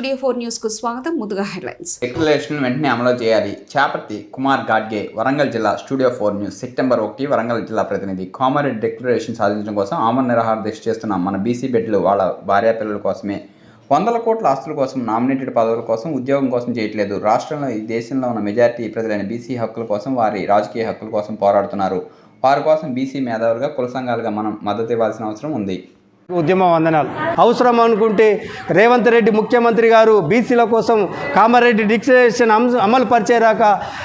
Studio four న్యూస్కు స్వాగతం. ముందుగా హెడ్లైన్స్. డిక్లరేషన్ వెంటనే అమలు చేయాలి. చాపర్తి కుమార్ గాడ్గే వరంగల్ జిల్లా స్టూడియో ఫోర్ న్యూస్ సెప్టెంబర్ ఒకటి వరంగల్ జిల్లా ప్రతినిధి కామారెడ్డి డిక్లరేషన్ సాధించడం కోసం ఆమర నిరాహార దీక్ష చేస్తున్న మన బీసీ బిడ్డలు వాళ్ళ భార్యా పిల్లల కోసమే. వందల కోట్ల ఆస్తుల కోసం నామినేటెడ్ పదవుల కోసం ఉద్యోగం కోసం చేయట్లేదు. రాష్ట్రంలో ఈ దేశంలో ఉన్న మెజారిటీ ప్రజలైన బీసీ హక్కుల కోసం వారి రాజకీయ హక్కుల కోసం పోరాడుతున్నారు. వారి కోసం బీసీ మేధావులుగా కుల సంఘాలుగా మనం మద్దతు ఇవ్వాల్సిన అవసరం ఉంది. ఉద్యమ వందనాలు. అవసరం అనుకుంటే రేవంత్ రెడ్డి ముఖ్యమంత్రి గారు బీసీల కోసం కామారెడ్డి డిక్లరేషన్ అమలు పరిచేరాక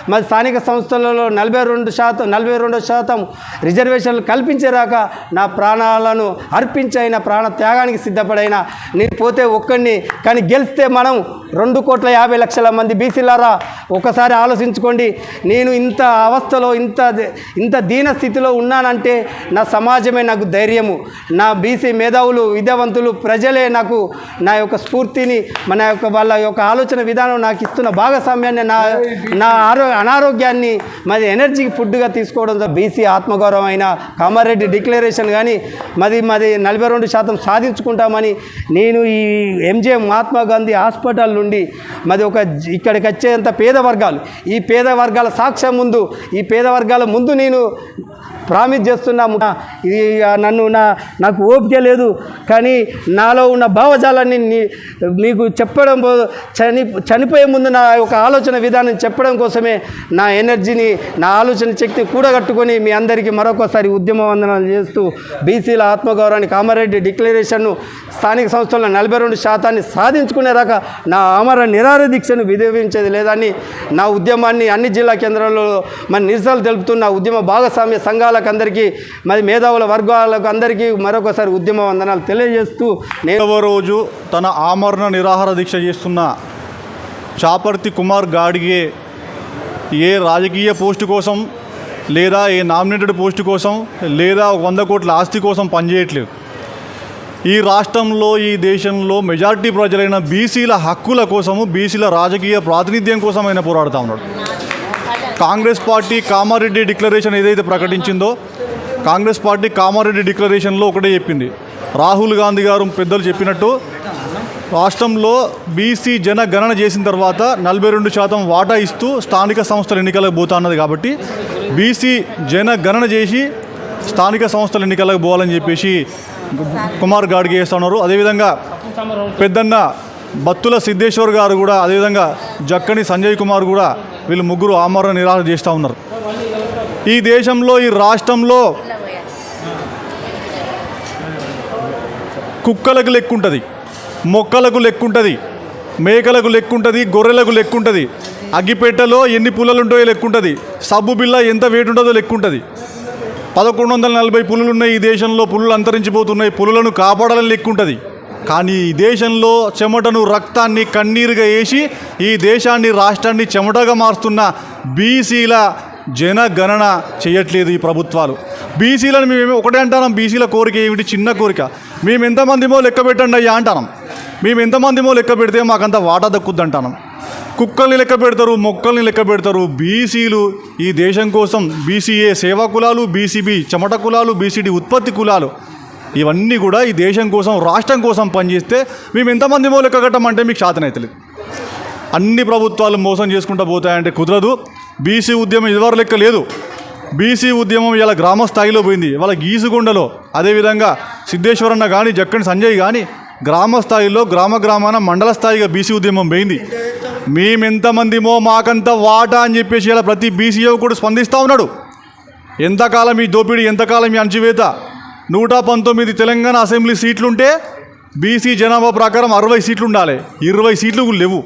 మరి స్థానిక సంస్థలలో నలభై రెండు శాతం నలభై రెండు శాతం రిజర్వేషన్లు కల్పించేరాక నా ప్రాణాలను అర్పించైన ప్రాణ త్యాగానికి సిద్ధపడైన నేను పోతే ఒక్కడిని కానీ గెలిస్తే మనం రెండు కోట్ల యాభై లక్షల మంది బీసీలారా ఒకసారి ఆలోచించుకోండి. నేను ఇంత అవస్థలో ఇంత ఇంత దీన స్థితిలో ఉన్నానంటే నా సమాజమే నాకు ధైర్యము. నా బీసీ మేధావులు విద్యావంతులు ప్రజలే నాకు నా యొక్క స్ఫూర్తిని మన యొక్క వాళ్ళ యొక్క ఆలోచన విధానం నాకు ఇస్తున్న భాగస్వామ్యాన్ని నా నా ఆరో అనారోగ్యాన్ని మరి ఎనర్జీ ఫుడ్గా తీసుకోవడంతో బీసీ ఆత్మగౌరవం అయిన కామారెడ్డి డిక్లరేషన్ కానీ మరి మరి నలభై రెండు శాతం సాధించుకుంటామని నేను ఈ ఎంజే మహాత్మా గాంధీ హాస్పిటల్ నుండి మరి ఒక ఇక్కడికి వచ్చేంత పేద వర్గాలు ఈ పేద వర్గాల సాక్ష్యం ముందు ఈ పేద వర్గాల ముందు నేను ప్రామిస్ చేస్తున్నాము. ఇది నన్ను నా నాకు ఓపిక లేదు కానీ నాలో ఉన్న భావజాలాన్ని మీకు చెప్పడం చని చనిపోయే ముందు నా యొక్క ఆలోచన విధానం చెప్పడం కోసమే నా ఎనర్జీని నా ఆలోచన శక్తిని కూడగట్టుకొని మీ అందరికీ మరొకసారి ఉద్యమ వందనాలు చేస్తూ బీసీల ఆత్మగౌరవాన్ని కామారెడ్డి డిక్లరేషన్ను స్థానిక సంస్థల నలభై రెండు శాతాన్ని సాధించుకునేదాకా నా అమర నిరార దీక్షను విధించేది లేదని నా ఉద్యమాన్ని అన్ని జిల్లా కేంద్రాల్లో మరి నిరసనలు తెలుపుతున్న ఉద్యమ భాగస్వామ్య సంఘాలకు అందరికీ మరి మేధావుల వర్గాలకు అందరికీ మరొకసారి ఉద్యమ వందనాలు తెలియజేస్తూ నేను రోజు తన ఆమరణ నిరాహార దీక్ష చేస్తున్న చాపర్తి కుమార్ గాడిగే ఏ రాజకీయ పోస్టు కోసం లేదా ఏ నామినేటెడ్ పోస్టు కోసం లేదా వంద కోట్ల ఆస్తి కోసం పనిచేయట్లేదు. ఈ రాష్ట్రంలో ఈ దేశంలో మెజారిటీ ప్రజలైన బీసీల హక్కుల కోసము బీసీల రాజకీయ ప్రాతినిధ్యం కోసం ఆయన పోరాడుతూ ఉన్నాడు. కాంగ్రెస్ పార్టీ కామారెడ్డి డిక్లరేషన్ ఏదైతే ప్రకటించిందో కాంగ్రెస్ పార్టీ కామారెడ్డి డిక్లరేషన్లో ఒకటే చెప్పింది. రాహుల్ గాంధీ గారు పెద్దలు చెప్పినట్టు రాష్ట్రంలో బీసీ జనగణన చేసిన తర్వాత నలభై రెండు శాతం వాటా ఇస్తూ స్థానిక సంస్థల ఎన్నికలకు పోతున్నది కాబట్టి బీసీ జనగణన చేసి స్థానిక సంస్థల ఎన్నికలకు పోవాలని చెప్పేసి కుమార్ గాడ్గే వేస్తున్నారు అదేవిధంగా పెద్దన్న బత్తుల సిద్ధేశ్వర్ గారు కూడా అదేవిధంగా జక్కని సంజయ్ కుమార్ కూడా వీళ్ళు ముగ్గురు ఆమరణ నిరాహార చేస్తూ ఉన్నారు. ఈ దేశంలో ఈ రాష్ట్రంలో కుక్కలకు లెక్కుంటుంది. మొక్కలకు లెక్కుంటుంది మేకలకు లెక్కుంటుంది గొర్రెలకు లెక్కుంటుంది అగ్గిపెట్టెలో ఎన్ని పుల్లలు ఉంటాయో లెక్కుంటుంది సబ్బు బిల్ల ఎంత వేటు ఉంటుందో లెక్కుంటుంది. పదకొండు వందల నలభై పులులు ఉన్నాయి ఈ దేశంలో పులులు అంతరించిపోతున్నాయి పులులను కాపాడాలని లెక్కుంటుంది. కానీ ఈ దేశంలో చెమటను రక్తాన్ని కన్నీరుగా వేసి ఈ దేశాన్ని రాష్ట్రాన్ని చెమటగా మారుస్తున్న బీసీల జనగణన చేయట్లేదు ఈ ప్రభుత్వాలు. బీసీలను మేము ఒకటే అంటాం బీసీల కోరిక ఏమిటి? చిన్న కోరిక. మేము ఎంతమందిమో లెక్క పెట్టండి అయ్యా అంటాం. మేము ఎంతమందిమో లెక్క పెడితే మాకంత వాటా దక్కుద్ది అంటాను కుక్కల్ని లెక్క పెడతారు మొక్కల్ని లెక్క పెడతారు బీసీలు ఈ దేశం కోసం బీసీఏ సేవా కులాలు బీసీబీ చెమట కులాలు బీసీడీ ఉత్పత్తి కులాలు ఇవన్నీ కూడా ఈ దేశం కోసం రాష్ట్రం కోసం పనిచేస్తే మేము ఎంతమందిమో లెక్క కట్టమంటే మీకు శాతనైతలేదు. అన్ని ప్రభుత్వాలు మోసం చేసుకుంటూ పోతాయంటే కుదరదు. బీసీ ఉద్యమం ఇదివరకు లెక్క లేదు. బీసీ ఉద్యమం ఇలా గ్రామ స్థాయిలో పోయింది. వాళ్ళ గీసుగుండలో అదేవిధంగా సిద్ధేశ్వరన్న కానీ జక్కని సంజయ్ కానీ గ్రామ స్థాయిలో గ్రామ గ్రామాన మండల స్థాయిగా బీసీ ఉద్యమం పోయింది. మేమెంతమందిమో మాకంత వాటా అని చెప్పేసి ఇలా ప్రతి బీసీ యువకుడు స్పందిస్తూ ఉన్నాడు. ఎంతకాలం ఈ దోపిడీ ఎంతకాలం ఈ అణచివేత? నూట పంతొమ్మిది తెలంగాణ అసెంబ్లీ సీట్లుంటే బీసీ జనాభా ప్రకారం అరవై సీట్లు ఉండాలి ఇరవై సీట్లు లేవు.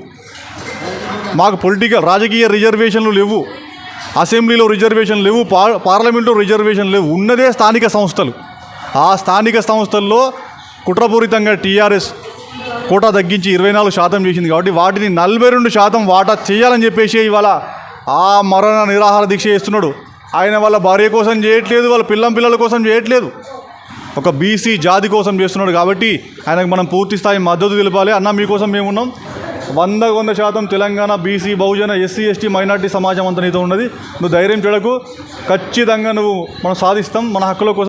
మాకు పొలిటికల్ రాజకీయ రిజర్వేషన్లు లేవు. అసెంబ్లీలో రిజర్వేషన్ లేవు పా పార్లమెంట్లో రిజర్వేషన్ లేవు. ఉన్నదే స్థానిక సంస్థలు. ఆ స్థానిక సంస్థల్లో కుట్రపూరితంగా టీఆర్ఎస్ కోటా తగ్గించి ఇరవై నాలుగు శాతం చేసింది కాబట్టి వాటిని నలభై రెండు శాతం వాటా చేయాలని చెప్పేసి ఇవాళ ఆ మరణ నిరాహార దీక్ష చేస్తున్నాడు. ఆయన వాళ్ళ భార్య కోసం చేయట్లేదు వాళ్ళ పిల్లం పిల్లల కోసం చేయట్లేదు. ఒక బీసీ జాతి కోసం చేస్తున్నాడు కాబట్టి ఆయనకు మనం పూర్తి స్థాయి మద్దతు తెలపాలి. అన్న మీకోసం మేము ఉన్నాం. వంద వంద శాతం తెలంగాణ బీసీ బహుజన ఎస్సీ ఎస్టీ మైనార్టీ సమాజం అంతా నీతో ఉన్నది. నువ్వు ధైర్యం చెడకు. ఖచ్చితంగా నువ్వు మనం సాధిస్తాం. మన హక్కుల కోసం